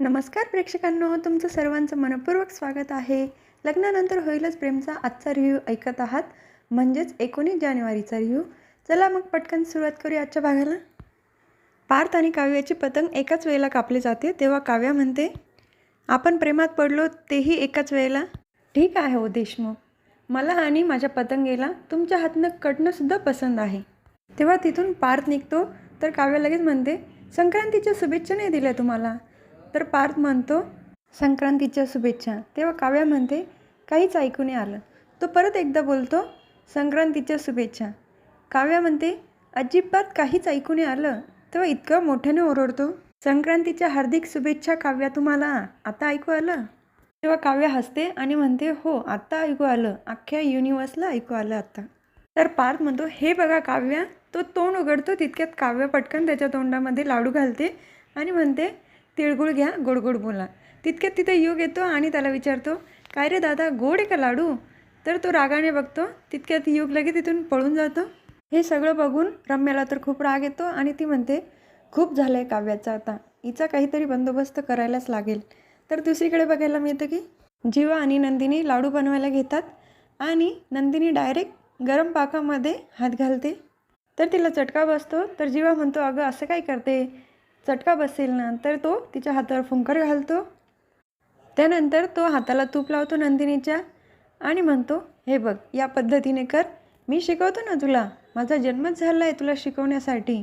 नमस्कार प्रेक्षकांनो तुमचं सर्वांचं मनपूर्वक स्वागत आहे. लग्नानंतर होईलच प्रेमचा आजचा रिव्ह्यू ऐकत आहात. म्हणजेच एकोणीस जानेवारीचा रिव्ह्यू चला मग पटकन सुरुवात करूया आजच्या भागाला. पार्थ आणि काव्याची पतंग एकाच वेळेला कापली जाते तेव्हा काव्या म्हणते आपण प्रेमात पडलो तेही एकाच वेळेला. ठीक आहे हो देशमुख. मला आणि माझ्या पतंगेला तुमच्या हातनं कटणंसुद्धा पसंत आहे. तेव्हा तिथून पार्थ निघतो तर काव्य लगेच म्हणते संक्रांतीच्या शुभेच्छा नाही दिल्या तुम्हाला. तर पार्थ म्हणतो संक्रांतीच्या शुभेच्छा. तेव्हा काव्या म्हणते काहीच ऐकू नाही आलं. तो परत एकदा बोलतो संक्रांतीच्या शुभेच्छा. काव्या म्हणते अजिबात काहीच ऐकू नाही आलं. तेव्हा इतकं मोठ्याने ओरडतो संक्रांतीच्या हार्दिक शुभेच्छा काव्या तुम्हाला. आता ऐकू आलं? तेव्हा काव्य हसते आणि म्हणते हो आत्ता ऐकू आलं. अख्ख्या युनिवर्सला ऐकू आलं आत्ता तर पार्थ म्हणतो हे बघा काव्या. तो तोंड उघडतो तितक्यात काव्य पटकन त्याच्या तोंडामध्ये लाडू घालते आणि म्हणते तिळगुळ घ्या गोड गोड बोला. तितक्यात तिथे योग येतो आणि त्याला विचारतो काय रे दादा गोड आहे का लाडू? तर तो रागाने बघतो तितक्यात युग लगे तिथून पळून जातो. हे सगळं बघून रम्याला तर खूप राग येतो आणि ती म्हणते खूप झालं आहे काव्याचा आता. हिचा काहीतरी बंदोबस्त करायलाच लागेल. तर दुसरीकडे बघायला मिळतं की जीवा आणि नंदिनी लाडू बनवायला घेतात आणि नंदिनी डायरेक्ट गरम पाकामध्ये हात घालते. तर तिला चटका बसतो तर जीवा म्हणतो अगं असं काय करते? चटका बसेल ना तर तो तिच्या हातावर फुंकर घालतो. त्यानंतर तो हाताला तूप लावतो नंदिनीच्या आणि म्हणतो हे बघ या पद्धतीने कर. मी शिकवतो ना तुला. माझा जन्मच झाला आहे तुला शिकवण्यासाठी.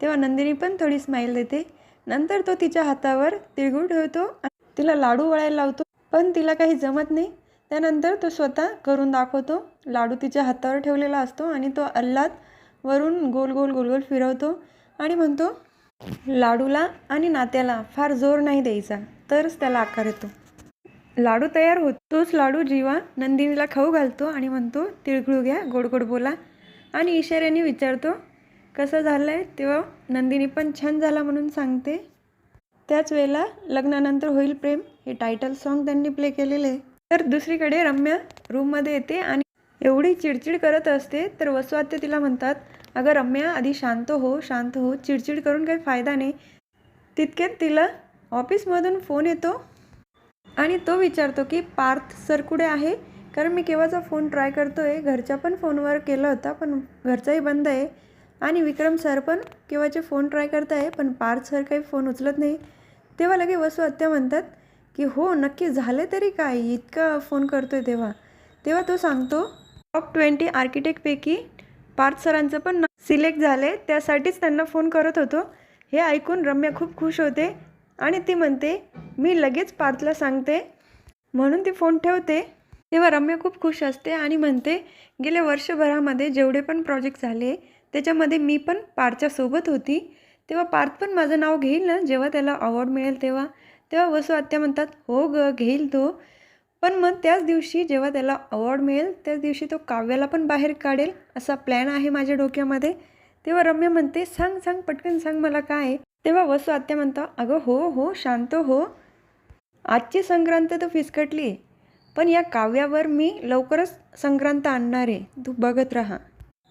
तेव्हा नंदिनी पण थोडी स्माईल देते. नंतर तो तिच्या हातावर तिळगुळ ठेवतो आणि तिला लाडू वळायला लावतो पण तिला काही जमत नाही. त्यानंतर तो स्वतः करून दाखवतो. लाडू तिच्या हातावर ठेवलेला असतो आणि तो अल्लाद वरून गोल गोल गोल गोल फिरवतो आणि म्हणतो लाडूला आणि नात्याला फार जोर नाही द्यायचा तरच त्याला आकार येतो. लाडू तयार होत तोच लाडू जीवा नंदिनीला खाऊ घालतो आणि म्हणतो तिळगुळ घ्या गोड गोड बोला. आणि इशाऱ्याने विचारतो कसं झालं आहे तेव्हा नंदिनी पण छान झाला म्हणून सांगते. त्याच वेळेला लग्नानंतर होईल प्रेम हे टायटल सॉन्ग त्यांनी प्ले केलेले. आहे तर दुसरीकडे रम्या रूममध्ये येते आणि एवढी चिडचिड करत असते तर वसवाते तिला म्हणतात अगं रम्या आधी शांत हो शांत हो. चिडचिड करून काही फायदा नाही. तितक्यात तिला ऑफिसमधून फोन येतो आणि तो विचारतो की पार्थ सर कुठे आहे? कारण मी केव्हाचा फोन ट्राय करतो आहे घरच्या पण फोनवर केला होता पण घरचाही बंद आहे. आणि विक्रम सर पण केव्हाचे फोन ट्राय करत आहे पण पार्थ सर काही फोन उचलत नाही. तेव्हा लगे वसू आत्या म्हणतात की हो नक्की झाले तरी काय? इतका फोन करतो आहे तेव्हा. तेव्हा तो सांगतो टॉप ट्वेंटी आर्किटेक्टपैकी पार्थ सरांचं पण सिलेक्ट झाले त्यासाठीच त्यांना फोन करत होतो. हे ऐकून रम्या खूप खुश होते आणि ती म्हणते मी लगेच पार्थला सांगते. म्हणून ती फोन ठेवते. तेव्हा रम्या खूप खुश असते आणि म्हणते गेल्या वर्षभरामध्ये जेवढे पण प्रोजेक्ट झाले त्याच्यामध्ये मी पण पार्थच्या सोबत होती. तेव्हा पार्थ पण माझं नाव घेईल ना? जेव्हा त्याला अवॉर्ड मिळेल तेव्हा. तेव्हा वसू आत्या म्हणतात हो ग घेईल तो. पण मग त्याच दिवशी जेव्हा त्याला अवॉर्ड मिळेल त्याच दिवशी तो काव्याला पण बाहेर काढेल असा प्लॅन आहे माझ्या डोक्यामध्ये. तेव्हा रम्या म्हणते सांग सांग पटकन सांग मला काय आहे. तेव्हा वसू आत्या म्हणता अगं हो हो शांत हो. आजची संक्रांत तर फिसकटली आहे. पण या काव्यावर मी लवकरच संक्रांत आणणार आहे. तू बघत राहा.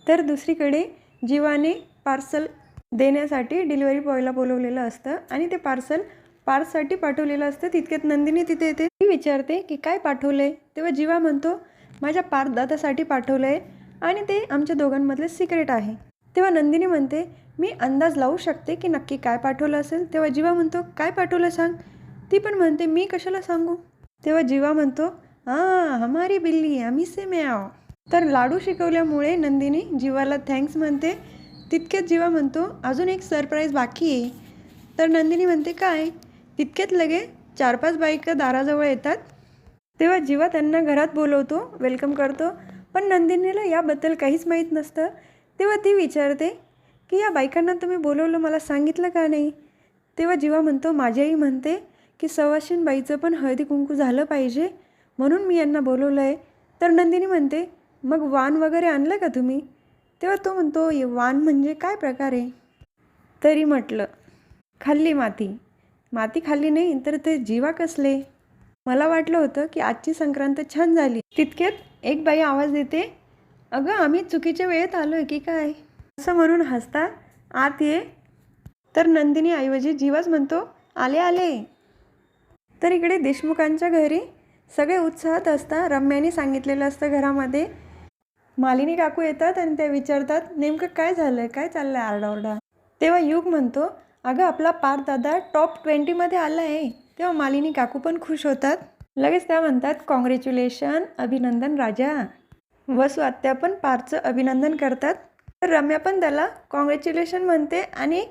तर दुसरीकडे जीवाने पार्सल देण्यासाठी डिलिव्हरी बॉयला बोलवलेलं असतं आणि ते पार्सल पार्ससाठी पाठवलेलं असतं. तितक्यात नंदिनी तिथे येते. विचारते की काय पाठवलं आहे तेव्हा जीवा म्हणतो माझ्या पारदातासाठी पाठवलं आहे आणि ते आमच्या दोघांमधले सिक्रेट आहे. तेव्हा नंदिनी म्हणते मी अंदाज लावू शकते की नक्की काय पाठवलं असेल? तेव्हा जीवा म्हणतो काय पाठवलं सांग. ती पण म्हणते मी कशाला सांगू? तेव्हा जीवा म्हणतो हां हमारी बिल्ली आम्ही से में आओ तर लाडू शिकवल्यामुळे नंदिनी जीवाला थँक्स म्हणते. तितक्यात जीवा म्हणतो अजून एक सरप्राईज बाकी आहे. तर नंदिनी म्हणते काय? तितक्यात लगे चार पाच बायका दाराजवळ येतात. तेव्हा जीवा त्यांना घरात बोलवतो वेलकम करतो. पण नंदिनीला याबद्दल काहीच माहीत नसतं. तेव्हा ती विचारते की या बायकांना तुम्ही बोलवलं मला सांगितलं का नाही? तेव्हा जीवा म्हणतो माझी आई म्हणते की सवाशीन बाईचं पण हळदी कुंकू झालं पाहिजे. म्हणून मी यांना बोलवलं आहे तर नंदिनी म्हणते मग वान वगैरे आणलं का तुम्ही? तेव्हा तो म्हणतो "ये वान म्हणजे काय प्रकार आहे? तरी म्हटलं खाल्ली माती. माती खाल्ली नाही तर ते जीवा कसले? मला वाटलं होतं की आजची संक्रांत छान झाली. तितक्यात एक बाई आवाज देते अगं आम्ही चुकीच्या वेळेत आलो आहे की काय? असं म्हणून हसता आत ये. तर नंदिनी ऐवजी जीवाच म्हणतो आले आले. तर इकडे देशमुखांच्या घरी सगळे उत्साहात असता रम्याने सांगितलेलं असतं घरामध्ये मालिनी काकू येतात आणि ते विचारतात नेमकं काय झालं काय चाललं आहे आरडाओरडा? तेव्हा युग म्हणतो अगं आपला पार दादा टॉप ट्वेंटीमध्ये आला आहे. तेव्हा मालिनी काकू पण खुश होतात. लगेच त्या म्हणतात कॉंग्रॅच्युलेशन अभिनंदन राजा. वसू आत्या पण पारचं अभिनंदन करतात. तर रम्या पण त्याला कॉंग्रॅच्युलेशन म्हणते आणि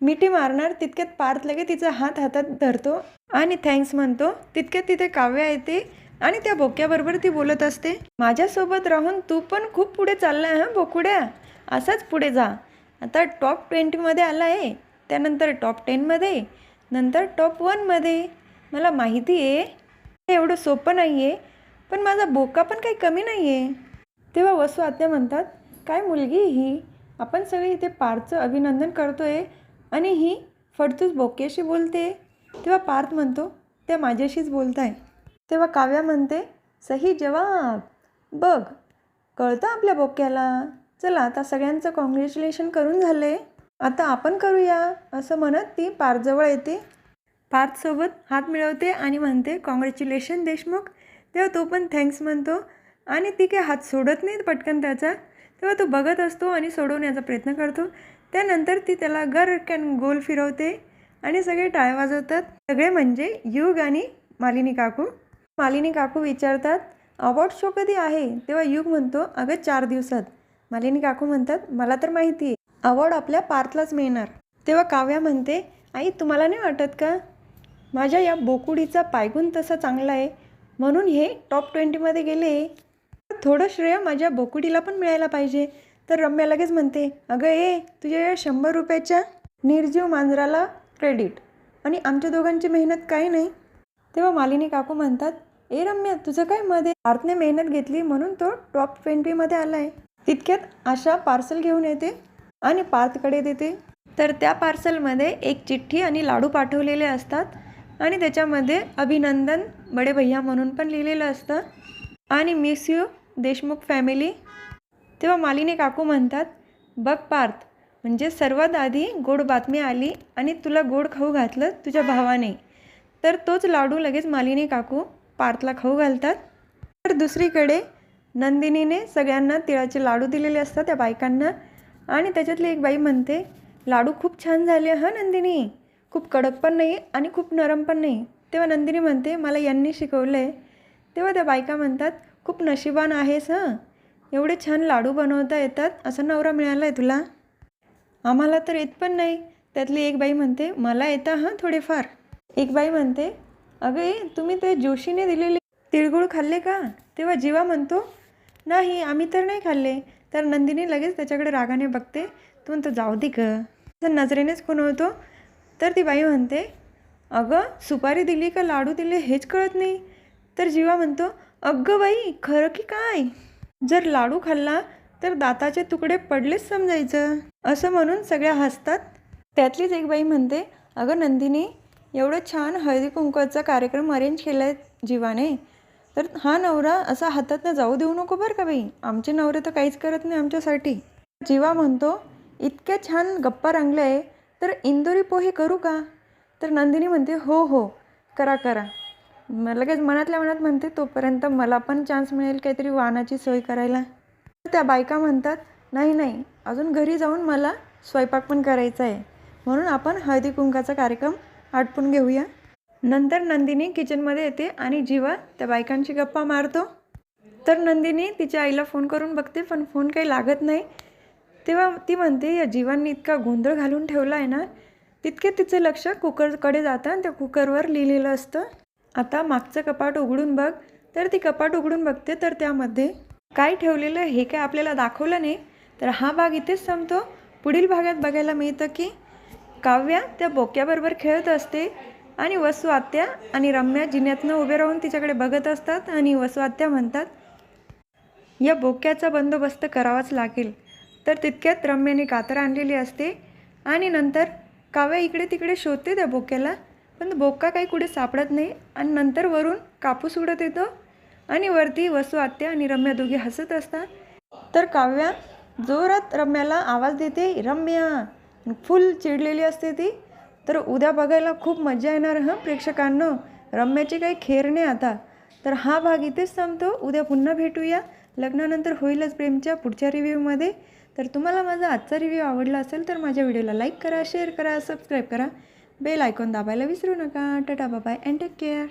मिठी मारणार. तितक्यात पार्थ लगे तिचा हात हातात धरतो आणि थँक्स म्हणतो. तितक्यात तिथे काव्या येते आणि त्या बोक्याबरोबर ती बोलत असते माझ्यासोबत राहून तू पण खूप पुढे चाललाय हां बोकुड्या? असाच पुढे जा. आता टॉप ट्वेंटीमध्ये आला आहे. त्यानंतर टॉप टेनमध्ये नंतर टॉप वनमध्ये मला माहिती आहे हे एवढं सोपं नाही आहे पण माझा बोका पण काही कमी नाही आहे तेव्हा वसू आत्या म्हणतात काय मुलगी ही? आपण सगळे इथे पार्थचं अभिनंदन करतो आहे आणि ही फडतूस बोक्याशी बोलते. तेव्हा पार्थ म्हणतो त्या माझ्याशीच बोलत आहे तेव्हा काव्या म्हणते सही जवाब. बघ कळतं आपल्या बोक्याला? चला आता सगळ्यांचं कॉंग्रॅच्युलेशन करून झालं. आहे आता आपण करूया. असं म्हणत ती पार्थजवळ येते. पार्थसोबत हात मिळवते आणि म्हणते कॉंग्रॅच्युलेशन देशमुख. तेव्हा तो पण थँक्स म्हणतो. आणि ती काही हात सोडत नाही पटकन त्याचा. तेव्हा तो बघत असतो आणि सोडवण्याचा प्रयत्न करतो. त्यानंतर ती त्याला गरकन गोल फिरवते आणि सगळे टाळे वाजवतात. सगळे म्हणजे युग आणि मालिनी काकू. मालिनी काकू विचारतात अवॉर्ड शो कधी आहे? तेव्हा युग म्हणतो अगं चार दिवसात. मालिनी काकू म्हणतात मला तर माहिती अवॉर्ड आपल्या पार्थलाच मिळणार. तेव्हा काव्या म्हणते आई तुम्हाला नाही वाटत का? माझ्या या बोकुडीचा पायगुण तसा चांगला आहे. म्हणून हे टॉप ट्वेंटीमध्ये गेले. थोडं श्रेय माझ्या बोकुडीला पण मिळायला पाहिजे. तर रम्या लगेच म्हणते अगं ए तुझ्या या शंभर रुपयाच्या निर्जीव मांजराला क्रेडिट आणि आमच्या दोघांची मेहनत काही नाही. तेव्हा मालिनी काकू म्हणतात ए रम्या तुझं काय मध्ये पार्थने मेहनत घेतली म्हणून तो टॉप ट्वेंटीमध्ये आला आहे तितक्यात आशा पार्सल घेऊन येते. आणि पार्थकडे देते. तर त्या पार्सलमध्ये एक चिठ्ठी आणि लाडू पाठवलेले असतात आणि त्याच्यामध्ये अभिनंदन बडे भैया म्हणून पण लिहिलेलं असतं. आणि मिस यू देशमुख फॅमिली तेव्हा मालिनी काकू म्हणतात बघ पार्थ म्हणजे सर्वात आधी गोड बातमी आली आणि तुला गोड खाऊ घातलं तुझ्या भावाने. तर तोच लाडू लगेच मालिनी काकू पार्थला खाऊ घालतात. तर दुसरीकडे नंदिनीने सगळ्यांना तिळाचे लाडू दिलेले असतात त्या बायकांना. आणि त्याच्यातली एक बाई म्हणते लाडू खूप छान झाले हां नंदिनी? खूप कडक पण नाही आणि खूप नरम पण नाही. तेव्हा नंदिनी म्हणते मला यांनी शिकवलं. आहे तेव्हा त्या बायका म्हणतात खूप नशिबान आहेस हं? एवढे छान लाडू बनवता येतात असा नवरा मिळाला आहे तुला? आम्हाला तर येत पण नाही. त्यातली एक बाई म्हणते मला येतं हां थोडेफार. एक बाई म्हणते अगं तुम्ही ते जोशीने दिलेले तिळगुळ खाल्ले का? तेव्हा जीवा म्हणतो नाही आम्ही तर नाही खाल्ले. तर नंदिनी लगेच त्याच्याकडे रागाने बघते. तो म्हणतो जाऊ दे ग. तर नजरेनेच होतो. तर ती बाई म्हणते अगं सुपारी दिली का लाडू दिले हेच कळत नाही. तर जीवा म्हणतो अगं बाई खरं की काय? जर लाडू खाल्ला तर दाताचे तुकडे पडलेच समजायचं. असं म्हणून सगळ्या हसतात. त्यातलीच एक बाई म्हणते अगं नंदिनी एवढं छान हळदी कुंकवाचा कार्यक्रम अरेंज केला आहे जीवाने. तर हा नवरा असा हातातनं जाऊ देऊ नको बरं का बाई. आमचे नवरे तर काहीच करत नाही आमच्यासाठी. जीवा म्हणतो इतक्या छान गप्पा रंगल्या आहे तर इंदोरी पोहे करू का? तर नंदिनी म्हणते हो हो करा करा. लगेच मनातल्या मनात म्हणते तोपर्यंत मला पण चान्स मिळेल काहीतरी वाहनाची सोय करायला. तर त्या बायका म्हणतात नाही नाही अजून घरी जाऊन मला स्वयंपाक पण करायचा आहे. म्हणून आपण हळदी कुंकाचा कार्यक्रम आटपून घेऊया. नंतर नंदिनी किचनमध्ये येते आणि जीवा त्या बायकांची गप्पा मारतो. तर नंदिनी तिच्या आईला फोन करून बघते पण फोन काही लागत नाही. तेव्हा ती म्हणते या जीवांनी इतका गोंधळ घालून ठेवला आहे ना तितके तिचं लक्ष कुकरकडे जातं आणि त्या कुकरवर लिहिलेलं असतं. आता मागचं कपाट उघडून बघ. तर ती कपाट उघडून बघते तर त्यामध्ये काय ठेवलेलं हे काय आपल्याला दाखवलं नाही? तर हा भाग इथेच संपतो. पुढील भागात बघायला मिळतं की काव्या त्या बोक्याबरोबर खेळत असते. आणि वसू आत्या आणि रम्या जिन्यातनं उभे राहून तिच्याकडे बघत असतात आणि वसू आत्या म्हणतात या बोक्याचा बंदोबस्त करावाच लागेल. तर तितक्यात रम्याने कातर आणलेली असते आणि नंतर काव्या इकडे तिकडे शोधते त्या बोक्याला पण तो बोका काही कुठे सापडत नाही. आणि नंतर वरून कापूस उडत येतो आणि वरती वसू आत्या आणि रम्या दोघी हसत असतात. तर काव्या जोरात रम्याला आवाज देते रम्या फुल चिडलेली असते ती. तर उद्या बघायला खूप मजा येणार हं? प्रेक्षकांनो रम्याची काही खेर नाही आता. तर हा भाग इथेच संपतो उद्या पुन्हा भेटूया. लग्नानंतर होईलच प्रेमच्या पुढच्या रिव्ह्यूमध्ये तर तुम्हाला माझा आजचा रिव्ह्यू आवडला असेल तर माझ्या व्हिडिओला लाईक करा शेअर करा सबस्क्राईब करा. बेल आयकॉन दाबायला विसरू नका. टाटा बाबाय अँड टेक केअर